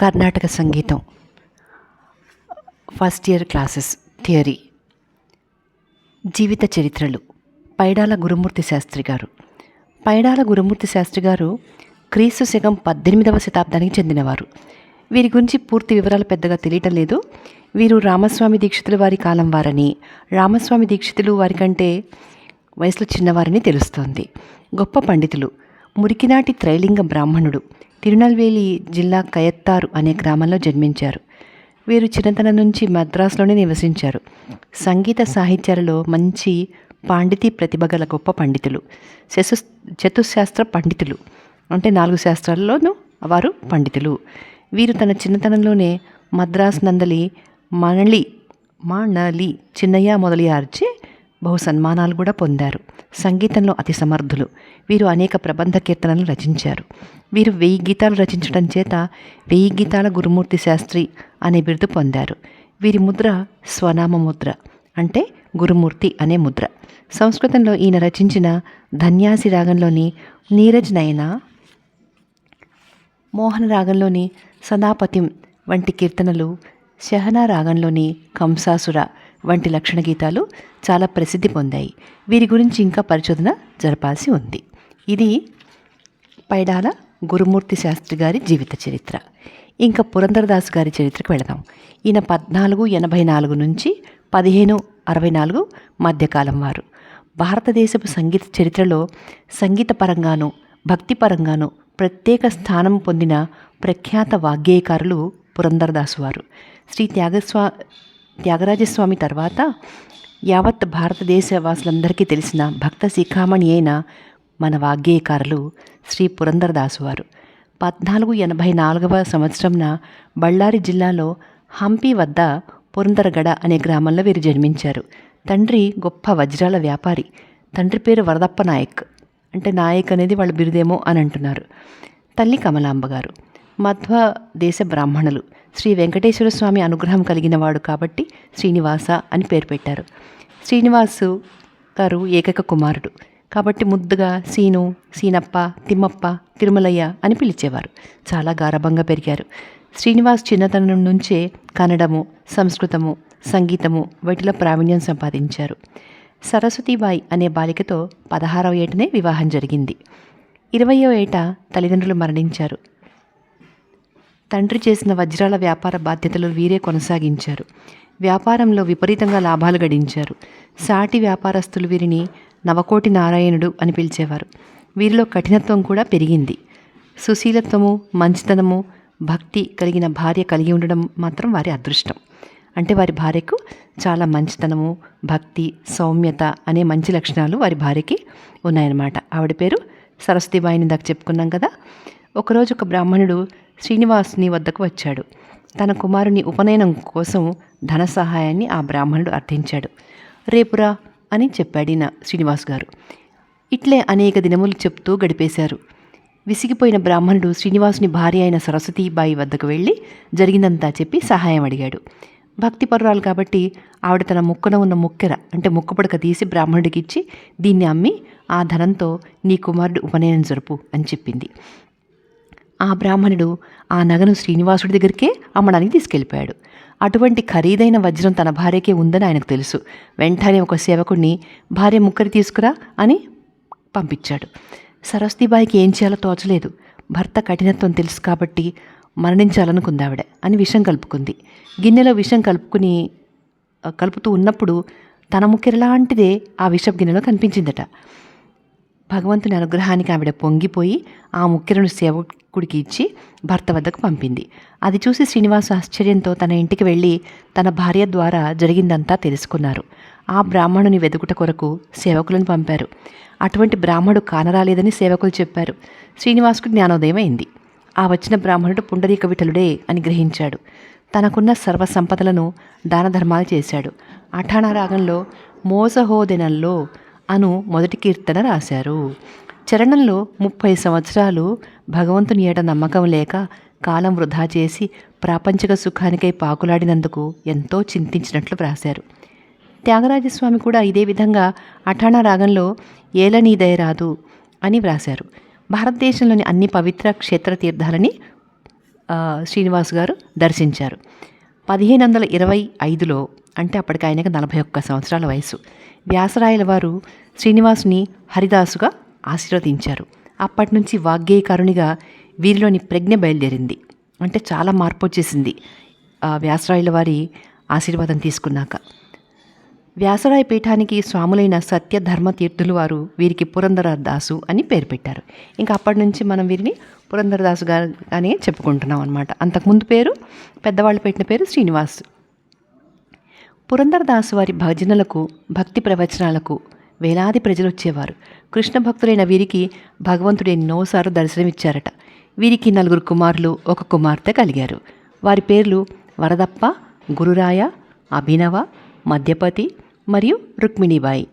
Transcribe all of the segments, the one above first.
కర్ణాటక సంగీతం. First year classes theory జీవిత చరిత్రలు. పైడాల గురుమూర్తి శాస్త్రి గారు. పైడాల గురుమూర్తి శాస్త్రి గారు క్రీస్తు శకం పద్దెనిమిదవ శతాబ్దానికి చెందినవారు. వీరి గురించి పూర్తి వివరాలు పెద్దగా తెలియటం లేదు. వీరు రామస్వామి దీక్షితులు వారి కాలం వారని రామస్వామి దీక్షితులు వారి కంటే వయసులో చిన్నవారని తెలుస్తోంది. గొప్ప పండితులు. మురికినాటి త్రైలింగ బ్రాహ్మణుడు. తిరునల్వేలి జిల్లా కయత్తారు అనే గ్రామంలో జన్మించారు. వీరు చిన్నతనం నుంచి మద్రాసులోనే నివసించారు. సంగీత సాహిత్యాలలో మంచి పాండితీ ప్రతిభ గల గొప్ప పండితులు. శశు చతుశాస్త్ర పండితులు. అంటే నాలుగు శాస్త్రాల్లోనూ వారు పండితులు. వీరు తన చిన్నతనంలోనే మద్రాస్ నందలి మణలి మాణలి చిన్నయ్య మొదలయార్చి బహు సన్మానాలు కూడా పొందారు. సంగీతంలో అతి సమర్థులు. వీరు అనేక ప్రబంధ కీర్తనలు రచించారు. వీరు వెయ్యి గీతాలు రచించడం చేత వెయ్యి గీతాల గురుమూర్తి శాస్త్రి అనే బిరుదు పొందారు. వీరి ముద్ర స్వనామ ముద్ర అంటే గురుమూర్తి అనే ముద్ర. సంస్కృతంలో ఈయన రచించిన ధన్యాసి రాగంలోని నీరజ్ నయన మోహన రాగంలోని సదాపతిం వంటి కీర్తనలు శహనా రాగంలోని కంసాసుర వంటి లక్షణ గీతాలు చాలా ప్రసిద్ధి పొందాయి. వీరి గురించి ఇంకా పరిశోధన జరపాల్సి ఉంది. ఇది పైడాల గురుమూర్తి శాస్త్రి గారి జీవిత చరిత్ర. ఇంకా పురంధరదాస్ గారి చరిత్రకు వెళదాం. ఈయన పద్నాలుగు ఎనభై నాలుగు నుంచి పదిహేను అరవై నాలుగు మధ్యకాలం వారు. భారతదేశపు సంగీత చరిత్రలో సంగీత పరంగాను భక్తి పరంగాను ప్రత్యేక స్థానం పొందిన ప్రఖ్యాత వాగ్గేయకారులు పురంధరదాసు వారు. శ్రీ త్యాగస్వా త్యాగరాజస్వామి తర్వాత యావత్ భారతదేశ వాసులందరికీ తెలిసిన భక్త శిఖామణి అయిన మన వాగ్గేయకారులు శ్రీ పురంధరదాసు వారు. పద్నాలుగు ఎనభై నాలుగవ సంవత్సరంన బళ్ళారి జిల్లాలో హంపి వద్ద పురందరగడ అనే గ్రామంలో వీరు జన్మించారు. తండ్రి గొప్ప వజ్రాల వ్యాపారి. తండ్రి పేరు వరదప్ప నాయక్. అంటే నాయక్ అనేది వాళ్ళ బిరుదేమో అని అంటున్నారు. తల్లి కమలాంబ గారు. మధ్వ దేశ బ్రాహ్మణులు. శ్రీ వెంకటేశ్వర స్వామి అనుగ్రహం కలిగినవాడు కాబట్టి శ్రీనివాస అని పేరు పెట్టారు. శ్రీనివాసు గారు ఏకైక కుమారుడు. కాబట్టి ముద్దుగా సీను సీనప్ప తిమ్మప్ప తిరుమలయ్య అని పిలిచేవారు. చాలా గారభంగా పెరిగారు. శ్రీనివాస్ చిన్నతనం నుంచే కన్నడము సంస్కృతము సంగీతము వీటిలో ప్రావీణ్యం సంపాదించారు. సరస్వతీబాయి అనే బాలికతో పదహారవ ఏటనే వివాహం జరిగింది. ఇరవయో ఏట తల్లిదండ్రులు మరణించారు. తండ్రి చేసిన వజ్రాల వ్యాపార బాధ్యతలు వీరే కొనసాగించారు. వ్యాపారంలో విపరీతంగా లాభాలు గడించారు. సాటి వ్యాపారస్తులు వీరిని నవకోటి నారాయణుడు అని పిలిచేవారు. వీరిలో కఠినత్వం కూడా పెరిగింది. సుశీలత్వము మంచితనము భక్తి కలిగిన భార్య కలిగి ఉండడం మాత్రం వారి అదృష్టం. అంటే వారి భార్యకు చాలా మంచితనము భక్తి సౌమ్యత అనే మంచి లక్షణాలు వారి భార్యకి ఉన్నాయన్నమాట. ఆవిడ పేరు సరస్వతిబాయిని దాకా చెప్పుకున్నాం కదా. ఒకరోజు ఒక బ్రాహ్మణుడు శ్రీనివాసుని వద్దకు వచ్చాడు. తన కుమారుని ఉపనయనం కోసం ధన సహాయాన్ని ఆ బ్రాహ్మణుడు అర్థించాడు. రేపురా అని చెప్పాడిన శ్రీనివాస్ గారు. ఇట్లే అనేక దినములు చెప్తూ గడిపేశారు. విసిగిపోయిన బ్రాహ్మణుడు శ్రీనివాసుని భార్య అయిన సరస్వతీబాయి వద్దకు వెళ్ళి జరిగిందంతా చెప్పి సహాయం అడిగాడు. భక్తిపరురాలు కాబట్టి ఆవిడ తన ముక్కన ఉన్న ముక్కెర అంటే ముక్కపడక తీసి బ్రాహ్మణుడికి ఇచ్చి దీన్ని అమ్మి ఆ ధనంతో నీ కుమారుడు ఉపనయనం జరుపు అని చెప్పింది. ఆ బ్రాహ్మణుడు ఆ నగను శ్రీనివాసుడి దగ్గరికే అమ్మడానికి తీసుకెళ్ళిపోయాడు. అటువంటి ఖరీదైన వజ్రం తన భార్యకే ఉందని ఆయనకు తెలుసు. వెంటనే ఒక సేవకుడిని భార్య ముక్కరి తీసుకురా అని పంపించాడు. సరస్వతిబాయికి ఏం చేయాలో తోచలేదు. భర్త కఠినత్వం తెలుసు కాబట్టి మరణించాలనుకుంది ఆవిడ అని విషం కలుపుకుంది. గిన్నెలో విషం కలుపుకుని కలుపుతూ ఉన్నప్పుడు తన ముక్కెరలాంటిదే ఆ విషపు గిన్నెలో కనిపించిందట. భగవంతుని అనుగ్రహానికి ఆవిడ పొంగిపోయి ఆ ముక్కెరను కుడికి ఇచ్చి భర్త వద్దకు పంపింది. అది చూసి శ్రీనివాస్ ఆశ్చర్యంతో తన ఇంటికి వెళ్ళి తన భార్య ద్వారా జరిగిందంతా తెలుసుకున్నారు. ఆ బ్రాహ్మణుని వెతుకుట కొరకు సేవకులను పంపారు. అటువంటి బ్రాహ్మణుడు కానరాలేదని సేవకులు చెప్పారు. శ్రీనివాసుకు జ్ఞానోదయం అయింది. ఆ వచ్చిన బ్రాహ్మణుడు పుండరీక విఠలుడే అని గ్రహించాడు. తనకున్న సర్వ సంపదలను దాన ధర్మాలు చేశాడు. అఠాణ రాగంలో మోసహోదినంలో అను మొదటి కీర్తన రాశారు. చరణంలో ముప్పై సంవత్సరాలు భగవంతుని ఏట నమ్మకం లేక కాలం వృధా చేసి ప్రాపంచిక సుఖానికై పాకులాడినందుకు ఎంతో చింతించినట్లు వ్రాశారు. త్యాగరాజస్వామి కూడా ఇదే విధంగా అఠాణ రాగంలో ఏలనీదయ రాదు అని వ్రాశారు. భారతదేశంలోని అన్ని పవిత్ర క్షేత్ర తీర్థాలని శ్రీనివాస్ గారు దర్శించారు. పదిహేను వందల ఇరవై ఐదులో అంటే అప్పటికి ఆయనకు నలభై ఒక్క సంవత్సరాల వయసు వ్యాసరాయల వారు శ్రీనివాసుని హరిదాసుగా ఆశీర్వదించారు. అప్పటి నుంచి వాగ్గేయకారునిగా వీరిలోని ప్రజ్ఞ బయలుదేరింది. అంటే చాలా మార్పు వచ్చేసింది. వ్యాసరాయుల వారి ఆశీర్వాదం తీసుకున్నాక. వ్యాసరాయ పీఠానికి స్వాములైన సత్య ధర్మ తీర్థులు వారు వీరికి పురంధర దాసు అని పేరు పెట్టారు. ఇంకా అప్పటి నుంచి మనం వీరిని పురంధరదాసు గారు చెప్పుకుంటున్నాం అనమాట అంతకుముందు పేరు పెద్దవాళ్ళు పెట్టిన పేరు శ్రీనివాస్. పురంధరదాసు వారి భజనలకు భక్తి ప్రవచనాలకు వేలాది ప్రజలు వచ్చేవారు కృష్ణ భక్తులైన వీరికి భగవంతుడు ఎన్నోసార్లు దర్శనమిచ్చారట. వీరికి నలుగురు కుమారులు ఒక కుమార్తె కలిగారు. వారి పేర్లు వరదప్ప గురురాయ అభినవ మధ్యపతి మరియు రుక్మిణీబాయి.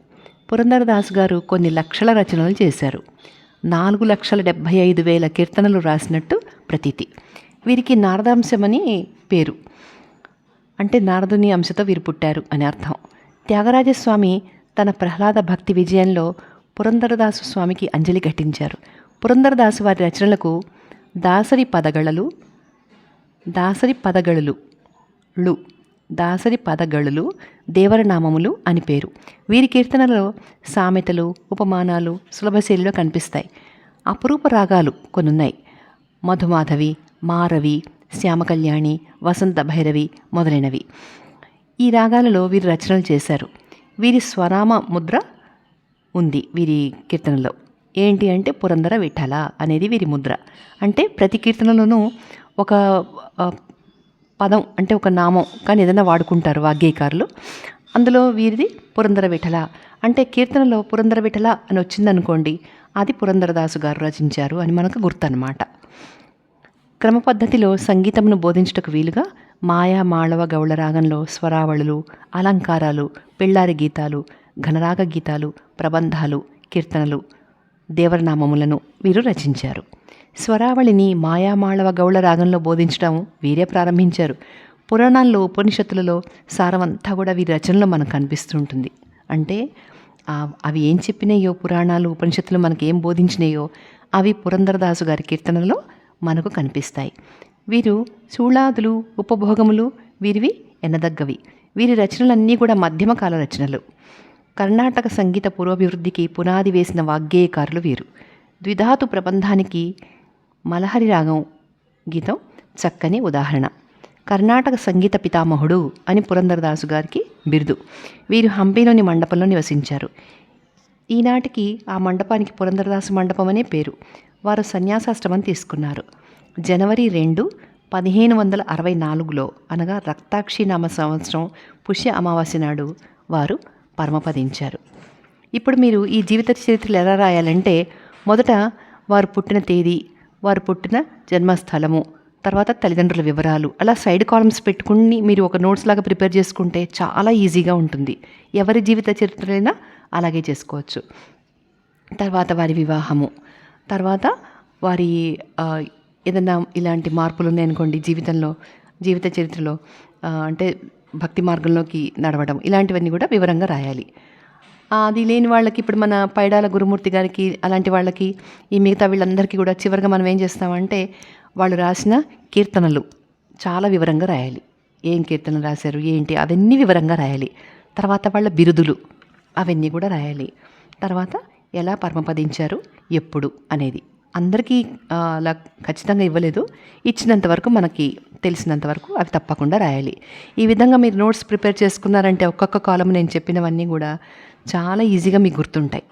పురంధరదాస్ గారు కొన్ని లక్షల రచనలు చేశారు. నాలుగు లక్షల డెబ్భై ఐదు వేల కీర్తనలు రాసినట్టు ప్రతీతి. వీరికి నారదాంశమని పేరు. అంటే నారదుని అంశతో వీరు పుట్టారు అని అర్థం. త్యాగరాజస్వామి తన ప్రహ్లాద భక్తి విజయంలో పురందరదాసు స్వామికి అంజలి ఘటించారు. పురందరదాసు వారి రచనలకు దాసరి పదగళలు దాసరి పదగళలు లు దాసరి పదగళులు దేవరనామములు అని పేరు. వీరి కీర్తనలో సామెతలు ఉపమానాలు సులభశైలిలో కనిపిస్తాయి. అపురూప రాగాలు కొన్నున్నాయి. మధుమాధవి మారవి శ్యామకళ్యాణి వసంత భైరవి మొదలైనవి. ఈ రాగాలలో వీరు రచనలు చేశారు. వీరి స్వరామ ముద్ర ఉంది వీరి కీర్తనలో. ఏంటి అంటే పురందర విఠల అనేది వీరి ముద్ర. అంటే ప్రతి కీర్తనలోనూ ఒక పదం అంటే ఒక నామం కానీ ఏదైనా వాడుకుంటారు వాగ్గేయకారులు. అందులో వీరిది పురందర విఠల. అంటే కీర్తనలో పురంధర విఠల అని వచ్చిందనుకోండి అది పురందరదాసు గారు రచించారు అని మనకు గుర్తన్నమాట. క్రమ పద్ధతిలో సంగీతమును బోధించుటకు వీలుగా మాయా మాళవ గౌళ రాగంలో స్వరావళులు అలంకారాలు పెళ్ళారి గీతాలు ఘనరాగ గీతాలు ప్రబంధాలు కీర్తనలు దేవరనామములను వీరు రచించారు. స్వరావళిని మాయామాళవ గౌళ రాగంలో బోధించడం వీరే ప్రారంభించారు. పురాణాల్లో ఉపనిషత్తులలో సారమంతా కూడా వీరి రచనలో మనకు కనిపిస్తుంటుంది. అంటే అవి ఏం చెప్పినాయో పురాణాలు ఉపనిషత్తులు మనకి ఏం బోధించినాయో అవి పురంధరదాసు గారి కీర్తనలో మనకు కనిపిస్తాయి. వీరు చూళాదులు ఉపభోగములు వీరివి ఎనదగ్గవి వీరి రచనలన్నీ కూడా మధ్యమకాల రచనలు. కర్ణాటక సంగీత పూర్వాభివృద్ధికి పునాది వేసిన వాగ్గేయకారులు వీరు. ద్విధాతు ప్రబంధానికి మలహరి రాగం గీతం చక్కని ఉదాహరణ. కర్ణాటక సంగీత పితామహుడు అని పురంధరదాసు గారికి బిరుదు. వీరు హంపీలోని మండపంలో నివసించారు. ఈనాటికి ఆ మండపానికి పురంధరదాసు మండపం అనే పేరు. వారు సన్యాసాశ్రమం తీసుకున్నారు. జనవరి రెండు పదిహేను వందల అరవై నాలుగులో అనగా రక్తాక్షి నామ సంవత్సరం పుష్య అమావాస్య నాడు వారు పరమపదించారు. ఇప్పుడు మీరు ఈ జీవిత చరిత్రలు ఎలా రాయాలంటే మొదట వారు పుట్టిన తేదీ వారు పుట్టిన జన్మస్థలము తర్వాత తల్లిదండ్రుల వివరాలు. అలా సైడ్ కాలమ్స్ పెట్టుకుని మీరు ఒక నోట్స్ లాగా ప్రిపేర్ చేసుకుంటే చాలా ఈజీగా ఉంటుంది. ఎవరి జీవిత చరిత్రలైనా అలాగే చేసుకోవచ్చు. తర్వాత వారి వివాహము తర్వాత వారి ఏదన్నా ఇలాంటి మార్పులు ఉన్నాయనుకోండి జీవితంలో జీవిత చరిత్రలో అంటే భక్తి మార్గంలోకి నడవడం ఇలాంటివన్నీ కూడా వివరంగా రాయాలి. అది లేని వాళ్ళకి ఇప్పుడు మన పైడాల గురుమూర్తి గారికి అలాంటి వాళ్ళకి ఈ మిగతా వీళ్ళందరికీ కూడా చివరిగా మనం ఏం చేస్తామంటే వాళ్ళు రాసిన కీర్తనలు చాలా వివరంగా రాయాలి. ఏం కీర్తనలు రాశారు ఏంటి అవన్నీ వివరంగా రాయాలి. తర్వాత వాళ్ళ బిరుదులు అవన్నీ కూడా రాయాలి. తర్వాత ఎలా పరమపదించారు ఎప్పుడు అనేది. అందరికీ అలా ఖచ్చితంగా ఇవ్వలేదు. ఇచ్చినంత వరకు మనకి తెలిసినంత వరకు అవి తప్పకుండా రాయాలి. ఈ విధంగా మీరు నోట్స్ ప్రిపేర్ చేసుకున్నారంటే ఒక్కొక్క కాలం నేను చెప్పినవన్నీ కూడా చాలా ఈజీగా మీకు గుర్తుంటాయి.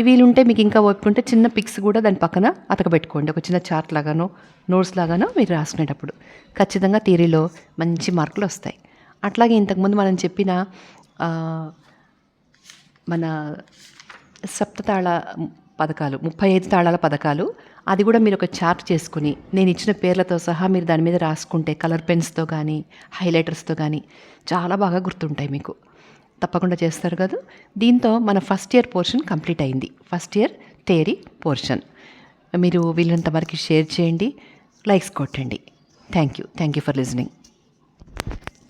వీలుంటే మీకు ఇంకా ఒప్పుకుంటే చిన్న పిక్స్ కూడా దాని పక్కన అతకబెట్టుకోండి. ఒక చిన్న చార్ట్ లాగానో నోట్స్ లాగానో మీరు రాసుకునేటప్పుడు. ఖచ్చితంగా థియరీలో మంచి మార్కులు వస్తాయి. అట్లాగే ఇంతకుముందు మనం చెప్పిన మన సప్తతాళ పథకాలు ముప్పై ఐదు తాళాల పథకాలు. అది కూడా మీరు ఒక చార్ట్ చేసుకుని నేను ఇచ్చిన పేర్లతో సహా మీరు దాని మీద రాసుకుంటే కలర్ పెన్స్తో కానీ హైలైటర్స్తో కానీ చాలా బాగా గుర్తుంటాయి మీకు. తప్పకుండా చేస్తారు కదా? దీంతో మన ఫస్ట్ ఇయర్ పోర్షన్ కంప్లీట్ అయింది. First year theory portion. మీరు వీళ్ళంత వరకు షేర్ చేయండి లైక్స్ కొట్టండి. Thank you. Thank you for listening.